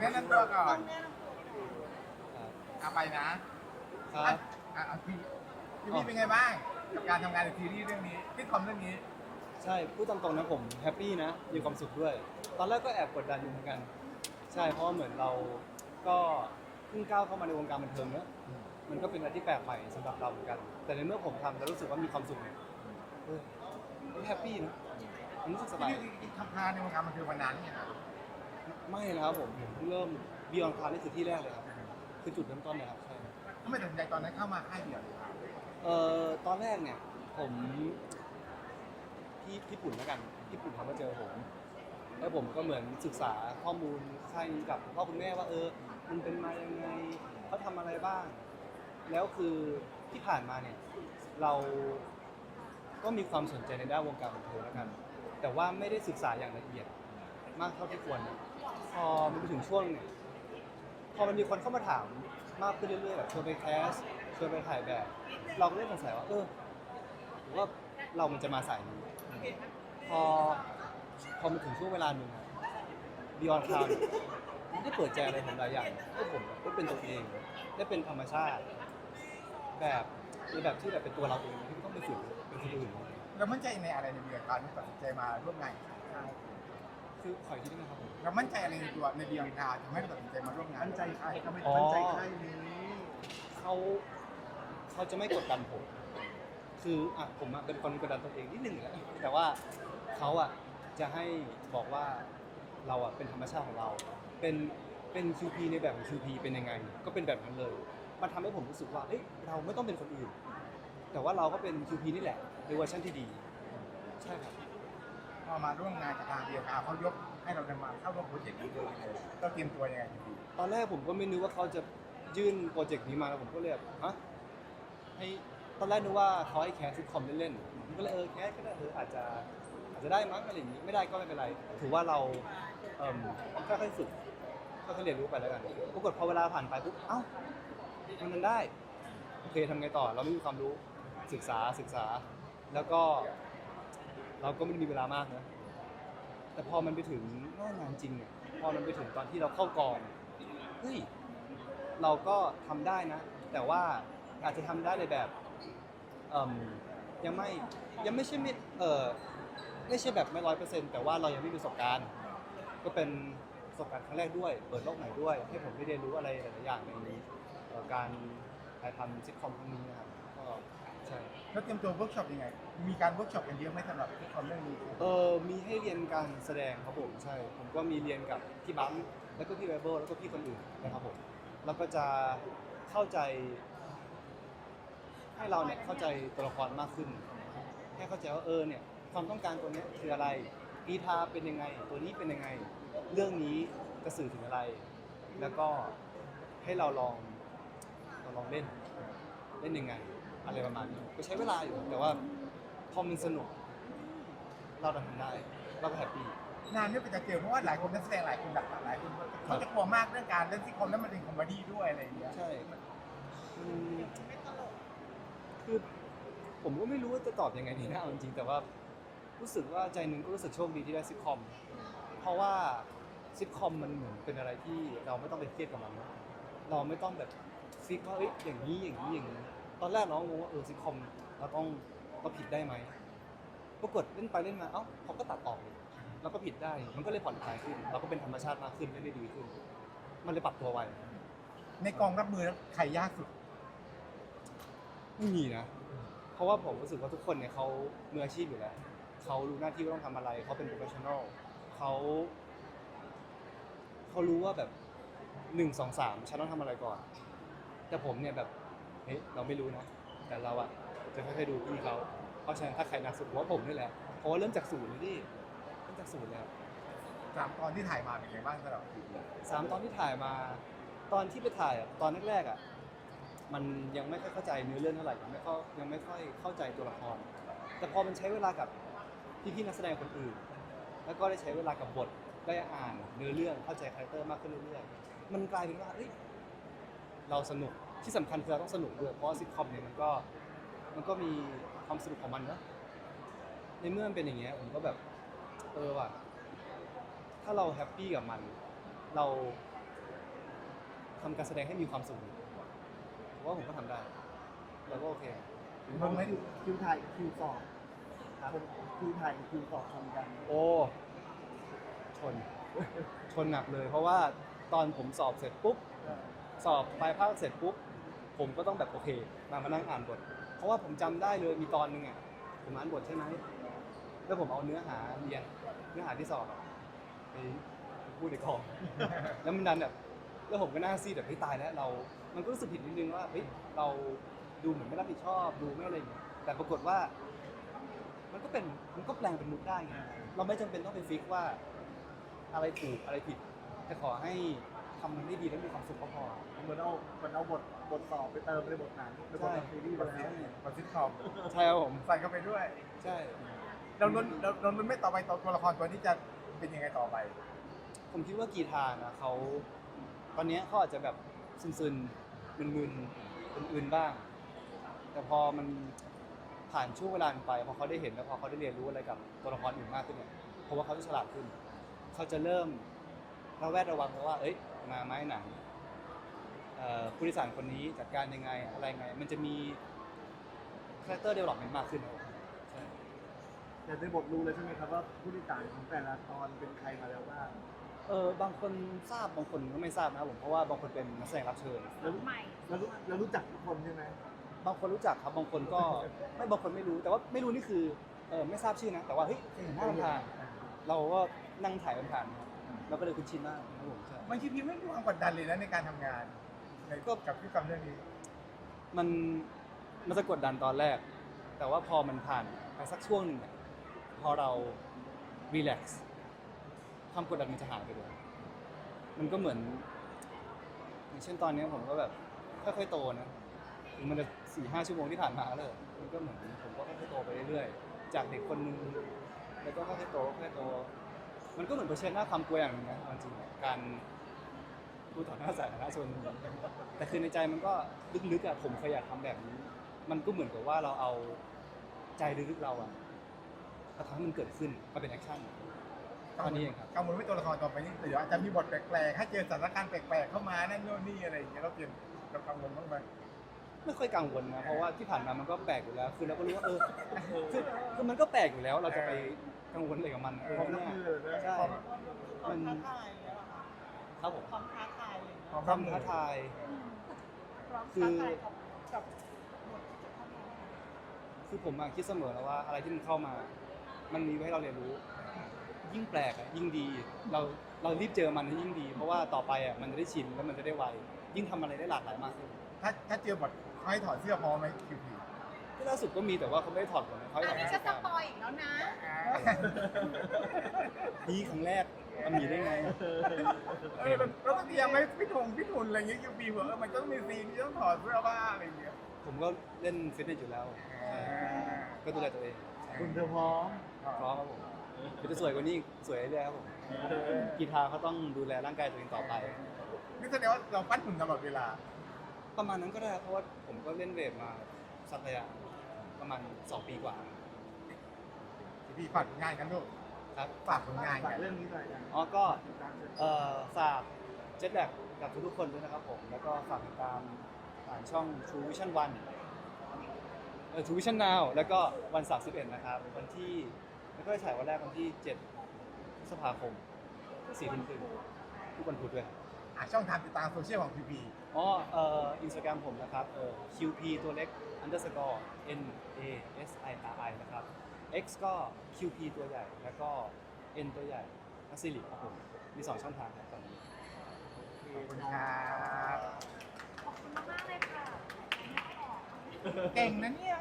แนะนำตัวก่อนครับเอาไปนะครับอะเอาพี่พี่พี่เป็นไงบ้างกับการทำงานในซีรีส์เรื่องนี้ที่คอมเรื่องนี้ ใช่พูดตามตรงนะผมแฮปปี้นะมีความสุขด้วย ตอนแรกก็แอบกดดันอยู่เหมือนกัน ใช่เพราะว่าเหมือนเราก็เพิ่งก้าวเข้ามาในวงการบันเทิงเนอะมันก็เป็นอะไรที่แปลกใหม่สำหรับเราเหมือนกัน แต่ในเมื่อผมทำแล้วรู้สึกว่ามีความสุขเนี่ยเออก็แฮปปี้นะมันรู้สึกสบายพี่พี่ทำงานในวงการบันเทิงมานานเนี่ยงครับ ไม่นะครับผมผมเพิ่งเริ่มบีออนคลานี่คือที่แรกเลยครับคือจุดเริ่มต้นเลยครับใช่ ทำไมตัดสินใจตอนนั้นเข้ามาค่ายเดียวเอ่อตอนแรกเนี่ยผมพี่พี่ปุ่นแล้วกันพี่ปุ่นเขามาเจอผมแล้วผมก็เหมือนศึกษาข้อมูลค่ายนี้กับพ่อคุณแม่ว่าเออมันเป็นมายังไงเขาทำอะไรบ้าง แล้วคือที่ผ่านมาเนี่ยเราก็มีความสนใจในด้านวงการบันเทิงแล้วกัน แต่ว่าไม่ได้ศึกษาอย่างละเอียดมากเท่าที่ควรนะ พอมันไปถึงช่วงเนี่ยพอมันมีคนเข้ามาถามมากขึ้นเรื่อยๆแบบชวนไปแคสชวนไปถ่ายแบบ เราก็เริ่มสงสัยว่าเออหรือว่าเรามันจะมาสายนี้พอพอมาถึงช่วงเวลาหนึ่งบิออนคาวมันได้เปิดใจอะไรผมหลายอย่างให้ผมได้เป็นตัวเอง ได้เป็นธรรมชาติ แบบในแบบที่แบบเป็นตัวเราเองที่ไม่ต้องไปฝึกเป็นคนอื่นเรามั่นใจในอะไรในเบียร์การที่ตัดสินใจมาร่วมงานกับค่าย คือขออีกที่นึงนะครับผม เรามั่นใจอะไรในตัวในเบียร์การทำให้เราตัดสินใจมาร่วมงานมั่นใจใครทำไมอ๋อ มั่นใจใครนี้เขาเขาจะไม่กดดันผม คืออะผมอะเป็นคนกดดันตัวเองนิดหนึ่งแหละแต่ว่าเขาอะจะให้บอกว่าเราอะเป็นธรรมชาติของเรา เป็นเป็น QP ในแบบของ QP เป็นยังไง ก็เป็นแบบนั้นเลย มันทำให้ผมรู้สึกว่าเอ้ยเราไม่ต้องเป็นคนอื่น แต่ว่าเราก็เป็น QP นี่แหละในเวอร์ชันที่ดี ใช่ครับ พอมาร่วมงานกับทางเบียร์กาเขายกให้เราได้มาเข้าร่วมโปรเจกต์นี้เลยเราเตรียมตัวยังไงพี่ตอนแรกผมก็ไม่นึกว่าเขาจะยื่นโปรเจกต์นี้มาแล้วผมก็เลยแบบฮะให้ตอนแรกนึกว่าเขาให้แคสซิทคอมเล่นๆผมก็เลยเออแคสก็ได้เอออาจจะอาจจะได้มั้งอะไรอย่างนี้ไม่ได้ก็ไม่เป็นไร ถือว่าเราเอ่มค่อยๆฝึกค่อยๆเรียนรู้ไปแล้วกันปรากฏพอเวลาผ่านไปปุ๊บเอ้ามันมันได้โอเคทำไงต่อ เราไม่มีความรู้ศึกษาศึกษา แล้วก็ เราก็ไม่ได้มีเวลามากนะแต่พอมันไปถึงหน้างานจริงเนี่ยพอมันไปถึงตอนที่เราเข้ากองเฮ้ยเราก็ทำได้นะ แต่ว่าอาจจะทำได้ในแบบเอ่มยังไม่ยังไม่ใช่ไม่เออไม่ใช่แบบไม่ร้อยเปอร์เซ็นต์แต่ว่าเรายังไม่มีประสบการณ์ ก็เป็นประสบการณ์ครั้งแรกด้วย เปิดโลกใหม่ด้วย ให้ผมได้เรียนรู้อะไรหลายๆอย่างในเอ่อการถ่ายทำซิทคอมครั้งนี้นะครับก็ เราเตรียมตัวเวิร์กช็อปยังไง มีการเวิร์กช็อปกันเยอะไหมสำหรับที่คอมเรื่องนี้เออมีให้เรียนการแสดงครับผมใช่ ผมก็มีเรียนกับพี่บัมแล้วก็พี่ไวเบิลแล้วก็พี่คนอื่นนะครับผมแล้วก็จะเข้าใจ ให้เราเนี่ยเข้าใจตัวละครมากขึ้น ให้เข้าใจว่าเออเนี่ยความต้องการตัวเนี้ยคืออะไรกีทาเป็นยังไง ตัวนี้เป็นยังไง เรื่องนี้จะสื่อถึงอะไร แล้วก็ให้เราลองเราลองเล่นเล่นยังไง อะไรประมาณนี้ก็ใช้เวลาอยู่ แต่ว่าพอมันสนุก เราทำได้ เราก็แฮปปี้งานนี้เป็นจะเจอเพราะว่าหลายคนนักแสดงหลายคนดักหลายคนเขาจะกลัวมากเรื่องการเล่นซิทคอมแล้วมันเป็นคอมเมดี้ด้วยอะไรอย่างเงี้ยใช่อืมคือผมก็ไม่รู้ว่าจะตอบยังไงดีนะเอาจริงๆแต่ว่ารู้สึกว่าใจหนึ่งก็รู้สึกโชคดีที่ได้ซิทคอม เพราะว่าซิทคอมมันเหมือนเป็นอะไรที่เราไม่ต้องไปเครียดกับมันนะเราไม่ต้องแบบฟิกว่าเอ้ยอย่างนี้อย่างนี้อย่างนี้ ตอนแรกน้องงงว่าเออซิทคอมเราต้องเราผิดได้ไหมปรากฏเล่นไปเล่นมาเอ้าเขาก็ตัดออกเลยเราก็ผิดได้ มันก็เลยผ่อนคลายขึ้น เราก็เป็นธรรมชาติมากขึ้นเล่นได้ดีขึ้น มันเลยปรับตัวไวในกองรับมือแล้วใครยากสุดไม่มีนะ เพราะว่าผมรู้สึกว่าทุกคนเนี่ยเขามืออาชีพอยู่แล้วเขารู้หน้าที่ว่าต้องทำอะไรเขาเป็นโปรเฟชชั่นอลเขาเขารู้ว่าแบบหนึ่งสองสามฉันต้องทำอะไรก่อน แต่ผมเนี่ยแบบ เฮ้ยเราไม่รู้นะ แต่เราอะจะค่อยๆดูพี่เขาเพราะฉะนั้นถ้าใครหนักสุดผมว่าผมนี่แหละเพราะว่าเริ่มจากศูนย์เลยดิเริ่มจากศูนย์แล้วสามตอนที่ถ่ายมาเป็นไงบ้างสำหรับสามตอนที่ถ่ายมา ตอนที่ไปถ่ายอะตอนแรกๆอะมันยังไม่ค่อยเข้าใจเนื้อเรื่องเท่าไหร่ยังไม่เข้ายังไม่ค่อยเข้าใจตัวละคร แต่พอมันใช้เวลากับพี่ๆนักแสดงคนอื่น แล้วก็ได้ใช้เวลากับบทได้อ่านเนื้อเรื่องเข้าใจคาแรคเตอร์มากขึ้นเรื่อยๆมันกลายเป็นว่าเอ้ยเราสนุก ที่สำคัญคือเราต้องสนุกด้วยเพราะซิทคอมเนี่ยมันก็มันก็มีความสนุกของมันเนอะในเมื่อมันเป็นอย่างเงี้ยผมก็แบบเออว่ะถ้าเราแฮปปี้กับมัน เราทำการแสดงให้มีความสุขผมว่าผมก็ทำได้ แล้วก็โอเคมองไม่คิวคิวถ่ายกับคิวสอบคนคิวถ่ายกับคิวสอบชนกันโอ้ ชน ชนหนักเลย เพราะว่าตอนผมสอบเสร็จปุ๊บสอบปลายภาคเสร็จปุ๊บ ผมก็ต้องแบบโอเค มามานั่งอ่านบท เพราะว่าผมจำได้เลยมีตอนหนึงอะผมอ่านบทใช่ไหมแล้วผมเอาเนื้อหาเรียนเนื้อหาที่สอบอะไปพูดในกอง แล้วมันดันแบบแล้วผมก็หน่าซีดแบบเฮ้ยตายแล้วเรา มันก็รู้สึกผิดนิดนึงว่าเฮ้ยเราดูเหมือนไม่รับผิดชอบดูไม่อะไรอย่างเงี้ยแต่ปรากฏว่า มันก็เป็นมันก็แปลงเป็นมุกได้ไงเราไม่จำเป็นต้องไปฟิกว่า อะไรถูกอะไรผิด แต่ขอให้ ทำมันได้ดีและมีความสุขก็พอ เหมือนเอาเหมือนเอาบทบทสอบไปเติมในบทหนังในบทซีรีส์ไปบทซิแล้วบทซิทคอมใช่ครับผม ใส่เข้าไปด้วย ใช่เราลุ้นเราเราลุ้นไม่ต่อไปตัวตัวละครตัวนี้จะเป็นยังไงต่อไป ผมคิดว่ากีทานะเขาตอนเนี้ยเขาอาจจะแบบซึนๆมึนๆอื่นๆบ้าง แต่พอมันผ่านช่วงเวลาไปพอเขาได้เห็นแล้วพอเขาได้เรียนรู้อะไรกับตัวละครอื่นมากขึ้นเนี่ยเพราะว่าเขาจะฉลาดขึ้น เขาจะเริ่มระแวดระวังแล้วว่า เอ้ย มาไม้หนังเอ่อผู้โดยสารคนนี้จัดการยังไงอะไรไง มันจะมีคาแรคเตอร์เดเวล็อปเมนต์มากขึ้นครับผมใช่แต่ในบทรู้เลยใช่ไหมครับว่าผู้ติดตามของแต่ละตอนเป็นใครมาแล้วบ้างเออบางคนทราบบางคนก็ไม่ทราบนะครับผมเพราะว่าบางคนเป็นนักแสดงรับเชิญแล้วรู้แล้วรู้แล้วรู้จักทุกคนใช่ไหมบางคนรู้จักครับบางคนก็ไม่บางคนไม่รู้ แต่ว่าไม่รู้นี่คือเออไม่ทราบชื่อนะแต่ว่าเฮ้ยเคยเห็นหน้าผ่านๆเราก็นั่งถ่ายผ่านๆครับ เราก็เลยคุ้นชินมากครับผมใช่มันคิดพี่ไม่มีความกดดันเลยนะในการทำงานในกับพี่กรรมเรื่องนี้มันมันจะกดดันตอนแรก แต่ว่าพอมันผ่านไปสักช่วงหนึ่งอะพอเรารีแลกซ์ความกดดันมันจะหายไปเลยมันก็เหมือนอย่างเช่นตอนเนี้ยผมก็แบบค่อยๆโตนะถึงมันจะสี่ห้าชั่วโมงที่ผ่านมาแล้วเลยมันก็เหมือนผมก็ค่อยๆโตไปเรื่อยๆ จากเด็กคนนึงแล้วก็ค่อยๆโตค่อยๆโต มันก็เหมือนเผชิญหน้าความกลัวอย่างหนึงนะเอาจริงๆการพูดต่อหน้าสาธารณชนแต่คือในใจมันก็ลึกๆอะผมเคยอยากทำแบบนี้ มันก็เหมือนกับว่าเราเอาใจลึกๆเราอะมาทำให้มันเกิดขึ้นมาเป็นแอคชั่น ตอนนี้เองครับ กังวลไม่ตัวละครต่อไปนี้เดี๋ยวอาจจะมีบทแปลกๆให้เจอสถานการณ์แปลกๆ เข้ามานั่นโน่นนี่อะไรอย่างเงี้ยเราเตรียมเรากังวลบ้างไหม ไม่ค่อยกังวลนะเพราะว่าที่ผ่านมามันก็แปลกอยู่แล้ว คือเราก็รู้ว่าเออคือคือมันก็แปลกอยู่แล้ว เราจะไปกังวลอะไรกับมันเออเพราะนับเนี่ยมือเลยนะใช่ความัมนท้าทายเนี่ยเหรอคะครับผมความท้าทายอะไรอย่างเงี้ยความท้าทาย ความคือท้าทายกับกับบทที่จะเข้ามาคือผมอะคิดเสมอแล้วว่าอะไรที่มันเข้ามา มันมีไว้ให้เราเรียนรู้ ยิ่งแปลกอะยิ่งดี เราเรารีบเจอมันยิ่งดี เพราะว่าต่อไปอะมันจะได้ชินแล้วมันจะได้ไว ยิ่งทำอะไรได้หลากหลายมากขึ้นถ้าถ้าเจอบทเขา ให้ถอดเสื้อพอไหมคิวพีที่ล่าสุดก็มีแต่ว่าเขาไม่ได้ถอดผมนะเขาให้ถอัอนดนี้หจะน้าสกากปอยอีกแล้วนะ นี่ครั้งแรกมันมีได้ไง เออเราต้องเตรียมไหมพี่ธงพี่ทุนอะไรอย่างเงี้ยคิวพีเผื่อเออมันต้องมีซีนที่ต้องถอดเสื้อบ้างอะไรอย่างเงี้ยผมก็เล่นฟิตเนสอยู่แล้วก็ดูแลตัวเองคุณเธอพร้อมพร้อมครับผมคือจะสวยกว่านี้อีกสวยเรื่อยๆครับผมกีฬาเขาต้องดูแลร่างกายตัวเองต่อไป นี่แสดงว่าเราปั้นหุ่นตลอดเวลา ประมาณนั้นก็ได้ครับเพราะว่าผมก็เล่นเวทมาสักระยะประมาณ2ปีกว่าพี่ฝากผลงานกันลูกครับ ฝากผลงานฝากักนเรื่องนี้หน่อยนะอ๋อก็ติดตามเถอะเอ่อฝากเจ็ตแลกกับทุกๆคนด้วยนะครับผม แล้วก็ฝากติดตามผ่านช่อง True Vision 1เอ่อ True Vision Now แล้วก็วันเสาร์11 นะครับ วันที่แล้วก็จะฉายวันแรกวันที่7พฤษภาคม4ทุ่มครึ่งทุกวันพุธด้วยครับ อะช่องทางติดตามโซเชียลของพีพีอ๋อเอ่ออินสตาแกรมผมนะครับเอ่อ QP ตัวเล็ก underscore N A S I R I นะครับ X ก็ QP ตัวใหญ่ แล้วก็ N ตัวใหญ่นัสซิลิครับผม มีสองช่องทางครับตอนนี้ ขอบคุณครับขอบคุณมากๆเลยค่ะ เก่งนะเนี่ย